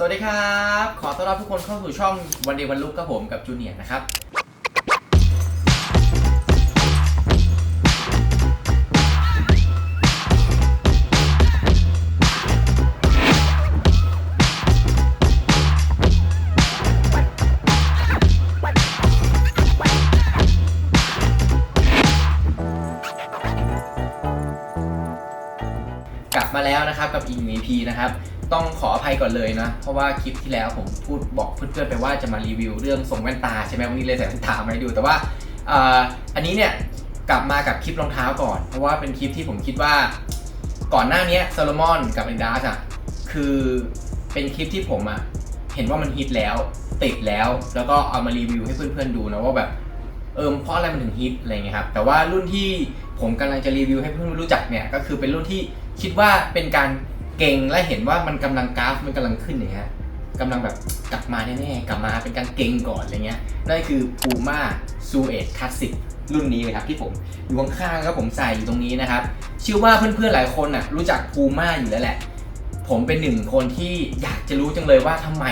สวัสดีครับ ขอต้อนรับทุกคนเข้าสู่ช่องวันเดวันลุกกับผมกับจูเนียร์นะครับ กลับมาแล้วนะครับกับอีก EP นะครับ ต้องขออภัยก่อนเลยนะ เพราะว่าคลิปที่แล้วผมพูดบอกเพื่อนๆไปว่าจะมารีวิวเรื่องทรงแว่นตาใช่ไหมวันนี้เลยใส่แว่นตามาให้ดู แต่ว่าอ,อันนี้เนี่ยกลับมากับคลิปรองเท้าก่อน เพราะว่าเป็นคลิปที่ผมคิดว่า ก่อนหน้านี้โซโลมอนกับ a อ i ดาสอะคือเป็นคลิปที่ผมอะเห็นว่ามันฮิตแล้วติดแล้ว แล้วก็เอามารีวิวให้เพื่อนๆดูนะว่าแบบเออเพราะอะไรมันถึงฮิตอะไรเงี้ยครับแต่ว่ารุ่นที่ผมกำลังจะรีวิวให้เพื่อนๆรู้จักเนี่ยก็คือเป็นรุ่นที่คิดว่าเป็นการ เก่งและเห็นว่ามันกำลังกราฟมันกำลังขึ้นอย่างเงี้ยกำลังแบบกลับมาแน่ๆกลับมาเป็นการเก่งก่อนอะไรเงี้ยนั่นคือ Puma s u e 8 Classic รุ่นนี้เลยครับที่ผมอยู่ข้างๆครับผมใส่อยู่ตรงนี้นะครับเชื่อว่าเพื่อนๆหลายคนน่ะรู้จัก Puma อยู่แล้วแหละ ผมเป็นหนึ่งคนที่อยากจะรู้จังเลยว่าทำไม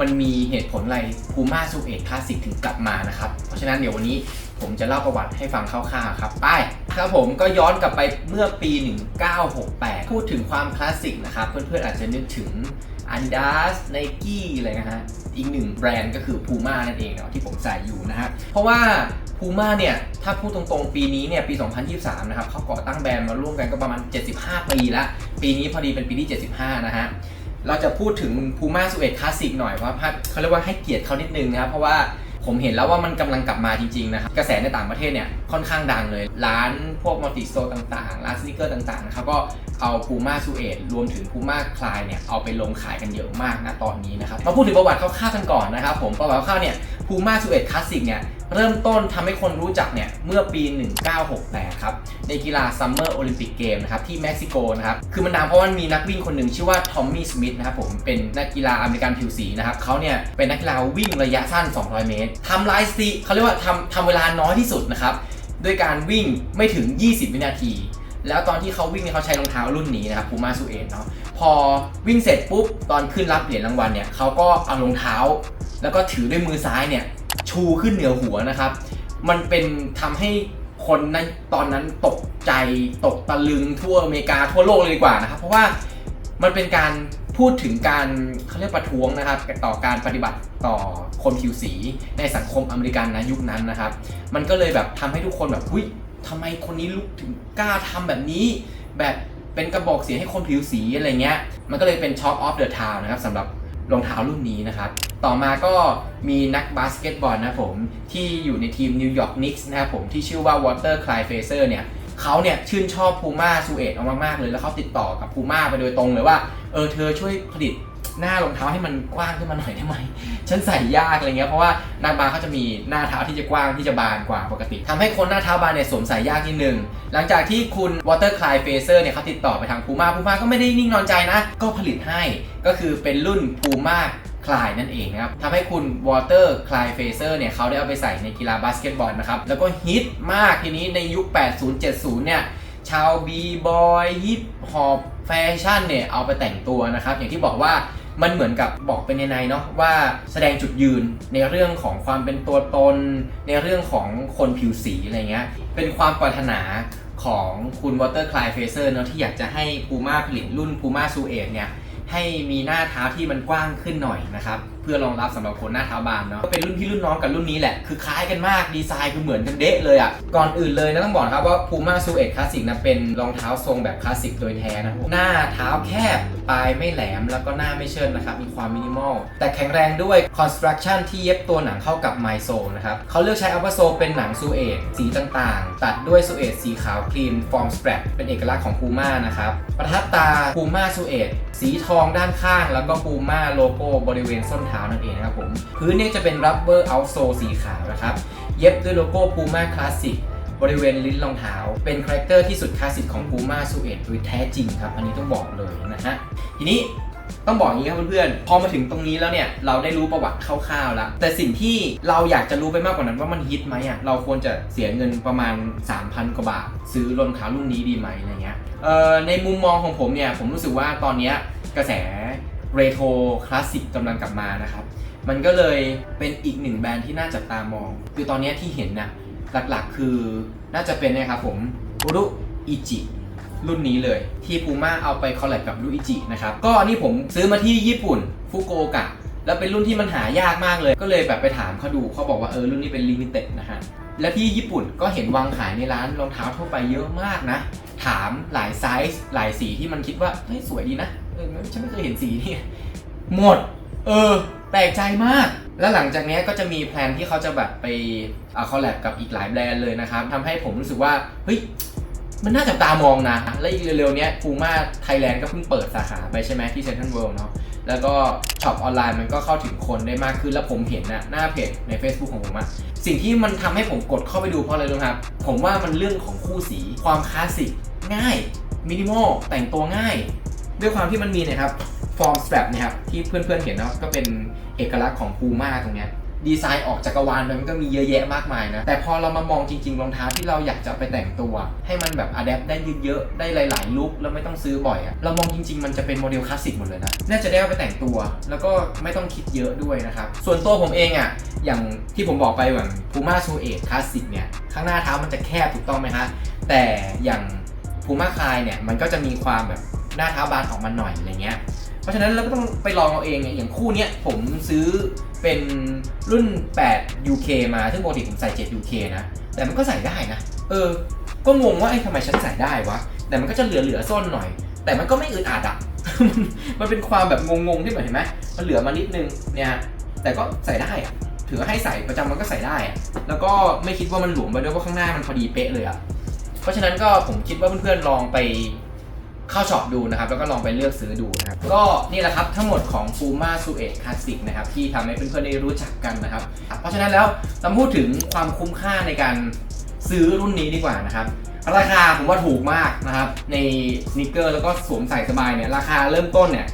มันมีเหตุผลอะไร Puma s u e 8 Classic ถึงกลับมานะครับ เพราะฉะนั้นเดี๋ยววันนี้ผมจะเล่าประวัติให้ฟังคร่าวๆครับ ไปครับผมก็ย้อนกลับไปเมื่อปี 1968 พูดถึงความคลาสสิกนะครับ เพื่อนๆอาจจะนึกถึง Adidas Nike อะไรนะฮะ อีกหนึ่งแบรนด์ก็คือ Puma นั่นเองเนาะที่ผมใส่อยู่นะฮะ เพราะว่า Puma เนี่ย ถ้าพูดตรงๆ ปีนี้เนี่ย ปี 2023 นะครับเขาก่อตั้งแบรนด์มาร่วมกันก็ประมาณ 75 ปีละ ปีนี้พอดีเป็นปีที่ 75 นะฮะ เราจะพูดถึง Puma s u e 8 Classic หน่อยว่าเขาเรียกว่าให้เกียรติเขานิดนึงนะครับเพราะว่าผมเห็นแล้วว่ามันกำลังกลับมาจริง ๆ นะครับ กระแสในต่างประเทศเนี่ยค่อนข้างดังเลย ร้านพวกมัลติโตร์ต่างๆ ร้านสนิเกอร์ต่างๆนะครับก็เอา Puma s u e 8รวมถึง Puma c l y เนี่ยเอาไปลงขายกันเยอะมากนะตอนนี้นะครับ มาพูดถึงประวัติคร่าวๆกันก่อนนะครับผมประวัติคร่าวๆเนี่ย Puma s u e 8 Classic เนี่ย เริ่มต้นทำให้คนรู้จักเนี่ยเมื่อปี 1968 ครับ ในกีฬาซัมเมอร์โอลิมปิกเกมนะครับที่เม็กซิโกนะครับคือมันดังเพราะว่ามีนักวิ่งคนหนึ่งชื่อว่าทอมมี่สมิธนะครับผมเป็นนักกีฬาอเมริกันผิวสีนะครับเขาเนี่ยเป็นนักกีฬาวิ่งระยะสั้น 200 เมตรทำลฟ์สตีเขาเรียกว่าทำทำเวลาน้อยที่สุดนะครับด้วยการวิ่งไม่ถึง 20 วินาที แล้วตอนที่เขาวิ่งเนี่ยเขาใช้รองเท้ารุ่นนี้นะครับ Puma s u e 8เนาะพอวิ่งเสร็จปุ๊บตอนขึ้นรับเหรียญรางวัลเนี่ยเขาก็เอารองเท้า แล้วก็ถือด้วยมือซ้ายเนี่ย ชูขึ้นเหนือหัวนะครับ มันเป็นทำให้คนในตอนนั้นตกใจตกตะลึงทั่วอเมริกาทั่วโลกเลยดีกว่านะครับ เพราะว่ามันเป็นการพูดถึงการเขาเรียกประท้วงนะครับ ต่อการปฏิบัติต่อคนผิวสีในสังคมอเมริกันนะยุคนั้นนะครับ มันก็เลยแบบทำให้ทุกคนแบบหุ้ยทำไมคนนี้ลุกถึงกล้าทำแบบนี้ แบบเป็นกระบอกเสียงให้คนผิวสีอะไรเงี้ยมันก็เลยเป็น Talk of the Town นะครับสำหรับ รองเท้ารุ่นนี้นะครับ ต่อมาก็มีนักบาสเกตบอลนะผมที่อยู่ในทีมนิวยอร์กนิกส์นะครับผมที่ชื่อว่าวอเตอร์คลายเฟเซอร์เนี่ยเขาเนี่ยชื่นชอบพูม่าซูเอตเอามากๆเลย แล้วเขาติดต่อกับพูม่าไปโดยตรงเลยว่า เออเธอช่วยผลิต หน้ารองเท้าให้มันกว้างขึ้นมาหน่อยได้ไหมฉันใส่ยากอะไรเงี้ยเพราะว่านักบาสเขาจะมีหน้าเท้าที่จะกว้างที่จะบานกว่าปกติทำให้คนหน้าเท้าบานเนี่ยสวมใส่ยากนิดนึงหลังจากที่คุณ Water c l y f a z e r เซอร์เนี่ยเขาติดต่อไปทาง Puma Puma ก็ไม่ได้นิ่งนอนใจนะ ก็ผลิตให้ก็คือเป็นรุ่น Puma คลายนั่นเองนะครับทำให้คุณ Water c l y f a z e r เนี่ยเขาได้เอาไปใส่ในกีฬาบาสเกตบอลนะครับแล้วก็ฮิตมากทีนี้ในยุค 80-70 เนี่ยชาวบีบอยฮิปฮอปแฟชั่นเนี่ยเอาไปแต่งตัวนะครับ อย่างที่บอกว่า มันเหมือนกับบอกเป็นในๆเนาะว่าแสดงจุดยืนในเรื่องของความเป็นตัวตน ในเรื่องของคนผิวสีอะไรเงี้ยเป็นความปรารถนาของคุณวอเตอร์คลายเฟเซอร์เนาะที่อยากจะให้ปูม่าผลิตรุ่นพูม่าซูเอตเนี่ยให้มีหน้าเท้าที่มันกว้างขึ้นหน่อยนะครับ พื่อรองรับสำหรับคนหน้าเท้าบานเนาะก็เป็นรุ่นพี่รุ่นน้องกับรุ่นนี้แหละคือคล้ายกันมากดีไซน์คือเหมือนกันเดะเลยอะ่ะก่อนอื่นเลยนะต้องบอกนะครับว่า Puma s u e 8 Classic นะเป็นรองเท้าทรงแบบคลาสสิกโดยแท้นะหน้าเท้าแคบปลายไม่แหลมแล้วก็หน้าไม่เชิดนะครับมีความมินิมอลแต่แข็งแรงด้วย construction ที่เย็บตัวหนังเข้ากับไมโซนะครับเขาเลือกใช้อัลาโซเป็นหนังซูเอตสีต่างๆ ตัดด้วยซูเอตสีขาวครีมฟอร์มส p ร a เป็นเอกลักษณ์ของ Puma นะครับประทับตา Puma s u e 8สีทองด้านข้าง แล้วก็ Puma โลโก้บริเวณส้นเท้านั่นเองนะครับผมพื้นเนี่ยจะเป็น rubber outsole สีขาวนะครับเย็บด้วยโลโก้ Puma Classic บริเวณลิ้นรองเท้า เป็นคาแรคเตอร์ที่สุดคลาสสิกของ Puma s u e โดยแท้จริงครับ อันนี้ต้องบอกเลยนะฮะทีนี้ต้องบอกอย่างนี้ครับเพื่อนๆ พอมาถึงตรงนี้แล้วเนี่ย เราได้รู้ประวัติคร่าวๆแล้ว แต่สิ่งที่เราอยากจะรู้ไปมากกว่านั้นว่ามันฮิตไหมอะ เราควรจะเสียเงินประมาณ 3,000 กว่าบาท ซื้อรองเท้ารุ่นนี้ดีไหมอะไรเงี้ย เอ่อ ในมุมมองของผมเนี่ย ผมรู้สึกว่าตอนเนี้ยกระแส เรโทรคลาสสิกกำลังกลับมานะครับ มันก็เลยเป็นอีกหนึ่งแบรนด์ที่น่าจับตามอง คือตอนนี้ที่เห็นนะหลักๆคือน่าจะเป็นนะครับผมรุอิจิรุ่นนี้เลย ที่พูม่าเอาไปคอลแลบกับรุอิจินะครับ ก็อันนี่ผมซื้อมาที่ญี่ปุ่นฟุโกกะแล้วเป็นรุ่นที่มันหายากมากเลย ก็เลยแบบไปถามเขาดูเขาบอกว่าเออรุ่นนี้เป็นลิมิเต็ดนะฮะ และที่ญี่ปุ่นก็เห็นวางขายในร้านรองเท้าทั่วไปเยอะมากนะ ถามหลายไซส์หลายสีที่มันคิดว่าเฮ้ยสวยดีนะ เออฉันไม่เคยเห็นสีนี่หมด เออ แปลกใจมาก แล้วหลังจากนี้ก็จะมีแพลนที่เขาจะแบบไปคอลแลบกับอีกหลายแบรนด์เลยนะครับทำให้ผมรู้สึกว่า เฮ้ย มันน่าจับตามองนะ และอีกเร็วๆเนี้ยพูมาไทยแลนด์ก็เพิ่งเปิดสาขาไปใช่ไหมที่เซ็นทรัลเวิลด์เนาะ แล้วก็ช็อปออนไลน์มันก็เข้าถึงคนได้มากขึ้น แล้วผมเห็นนะหน้าเพจใน Facebook ของผมอะสิ่งที่มันทำให้ผมกดเข้าไปดูเพราะอะไรรู้ครับ ผมว่ามันเรื่องของคู่สี ความคลาสสิก ง่าย มินิมอล แต่งตัวง่าย ด้วยความที่มันมีเนะครับฟอร์มส t ต a p นะครับที่เพื่อนๆเห็นนะก็เป็นเอกลักษณ์ของพูม่าตรงเนี้ยดีไซน์ออกจักรวาลมันก็มีเยอะแยะมากมายนะ แต่พอเรามามองจริงๆรองเท้าที่เราอยากจะไปแต่งตัว ให้มันแบบอัดแอปได้เยอะๆได้หลายๆลุคแล้วไม่ต้องซื้อบ่อยอะเรามองจริงๆ มันจะเป็นโมเดลคลาสสิกหมดเลยนะ น่าจะได้เอาไปแต่งตัว แล้วก็ไม่ต้องคิดเยอะด้วยนะครับ ส่วนตัวผมเองอะอย่างที่ผมบอกไปอย่างพูม่าโชเอทคลาสสิกเนี่ยข้างหน้าเท้ามันจะแคบถูกต้องไหมฮะแต่อย่างพูม่าคลายเนี่ยมันก็จะมีความแบบ หน้าเท้าบานออกมาหน่อยอะไรเงี้ย เพราะฉะนั้นเราก็ต้องไปลองเอาเองอย่างคู่เนี้ยผมซื้อเป็นรุ่น 8 UK มา ซึ่งปกติผมใส่ 7 UK นะ แต่มันก็ใส่ได้นะ เออ ก็งงว่าไอ้ทำไมฉันใส่ได้วะ แต่มันก็จะเหลือเหลือๆส้นหน่อย แต่มันก็ไม่อึดอัดอะ มันเป็นความแบบงงๆที่เหมือนเห็นไหมมันเหลือมานิดนึงเนี่ย แต่ก็ใส่ได้อะถือให้ใส่ประจำมันก็ใส่ได้อะแล้วก็ไม่คิดว่ามันหลวมไปด้วยเพราะข้างหน้ามันพอดีเป๊ะเลยอะเพราะฉะนั้นก็ผมคิดว่าเพื่อนๆลองไป เข้าช็อปดูนะครับ แล้วก็ลองไปเลือกซื้อดูนะครับ ก็นี่แหละครับทั้งหมดของ Puma s u e คลาสสิกนะครับ ที่ทำให้เพื่อนๆได้รู้จักกันนะครับ เพราะฉะนั้นแล้วเราพูดถึงความคุ้มค่าในการซื้อรุ่นนี้ดีกว่านะครับ ราคาผมว่าถูกมากนะครับ ในสนิเกอร์แล้วก็สวมใส่สบายเนี่ยราคาเริ่มต้นเนี่ย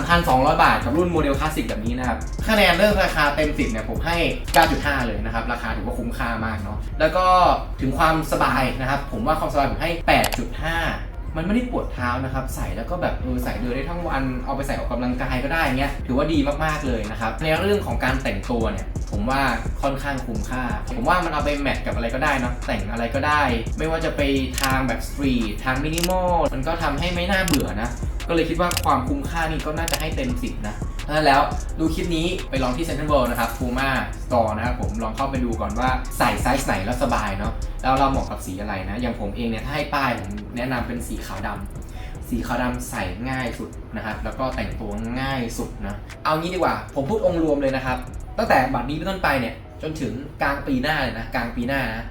3,200 บาท กับรุ่นโมเดลคลาสสิกแบบนี้นะครับคะแนนเรื่องราคาเต็ม 10เนี่ยผมให้ 9.5 เลยนะครับ ราคาถือว่าคุ้มค่ามากเนาะแล้วก็ถึงความสบายนะครับ ผมว่าความสบายผมให้ 8.5 มันไม่ได้ปวดเท้านะครับ ใส่แล้วก็แบบเออใส่เดินได้ทั้งวันเอาไปใส่ออกกำลังกายก็ได้เงี้ยถือว่าดีมากๆเลยนะครับในเรื่องของการแต่งตัวเนี่ยผมว่าค่อนข้างคุ้มค่า ผมว่ามันเอาไปแมทกับอะไรก็ได้นะแต่งอะไรก็ได้ ไม่ว่าจะไปทางแบบสตรีททางมินิมอลมันก็ทำให้ไม่น่าเบื่อนะ ก็เลยคิดว่าความคุ้มค่านี่ก็น่าจะให้เต็มสิบนะ นั้นแล้วดูคลิปนี้ไปลองที่ Central World นะครับ Puma Store นะครับผมลองเข้าไปดูก่อนว่าใส่ไซส์ไหนแล้วสบายเนาะแล้วเราเหมาะกับสีอะไรนะ อย่างผมเองเนี่ยถ้าให้ป้ายผมแนะนำเป็นสีขาวดำสีขาวดำใส่ง่ายสุดนะครับแล้วก็แต่งตัวง่ายสุดนะเอางี้ดีกว่าผมพูดองค์รวมเลยนะครับตั้งแต่บัดนี้เป็นต้นไปเนี่ยจนถึงกลางปีหน้าเลยนะกลางปีหน้านะ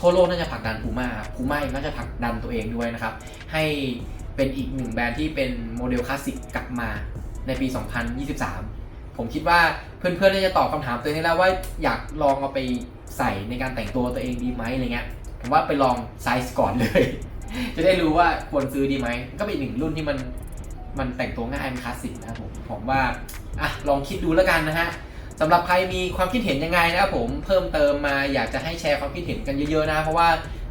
ทั่วโลกน่าจะผลักดันพูม่าพูม่าเองน่าจะผลักดันตัวเองด้วยนะครับ ให้เป็นอีกหนึ่งแบรนด์ที่เป็นโมเดลคลาสสิกกลับมา ในปี 2023 ผมคิดว่าเพื่อนๆจะตอบคำถามตัวเองแล้วว่าอยากลองเอาไปใส่ในการแต่งตัวตัวเองดีไหมอะไรเงี้ย ผมว่าไปลองไซส์ก่อนเลย จะได้รู้ว่าควรซื้อดีไหม ก็เป็นอีกหนึ่งรุ่นที่มันมันแต่งตัวง่ายมันคลาสสิกนะครับผม ผมว่าอะลองคิดดูแล้วกันนะฮะสำหรับใครมีความคิดเห็นยังไงนะครับผมเพิ่มเติมมาอยากจะให้แชร์ความคิดเห็นกันเยอะๆนะ เพราะว่า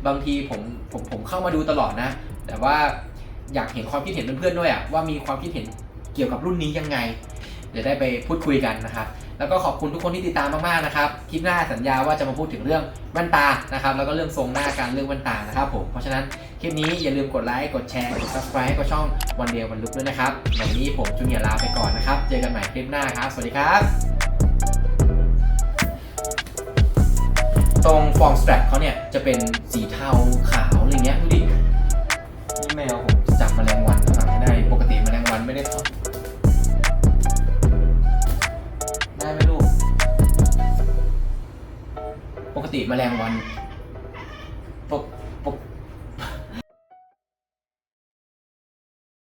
บางทีผมผมผมเข้ามาดูตลอดนะ แต่ว่าอยากเห็นความคิดเห็นเพื่อนๆด้วยอะว่ามีความคิดเห็น เกี่ยวกับรุ่นนี้ยังไงจะได้ไปพูดคุยกันนะครับ แล้วก็ขอบคุณทุกคนที่ติดตามมากๆนะครับ คลิปหน้าสัญญาว่าจะมาพูดถึงเรื่องแว่นตานะครับ แล้วก็เรื่องทรงหน้าการเรื่องแว่นตานะครับผม เพราะฉะนั้นคลิปนี้อย่าลืมกดไลค์ กดแชร์ กด subscribe ก็ช่องวันเดียววันลุกด้วยนะครับ วันนี้ผมจูเนียร์ลาไปก่อนนะครับ เจอกันใหม่คลิปหน้าครับ สวัสดีครับ ตรงฟอร์มสแตรปเขาเนี่ยจะเป็นสีเทาขาวอะไรเงี้ยดูดิ นี่แมวผมจับแมลงวันข้างหลังไม่ได้ ปกติแมลงวันไม่ได้เข้าได้ แมลงวัน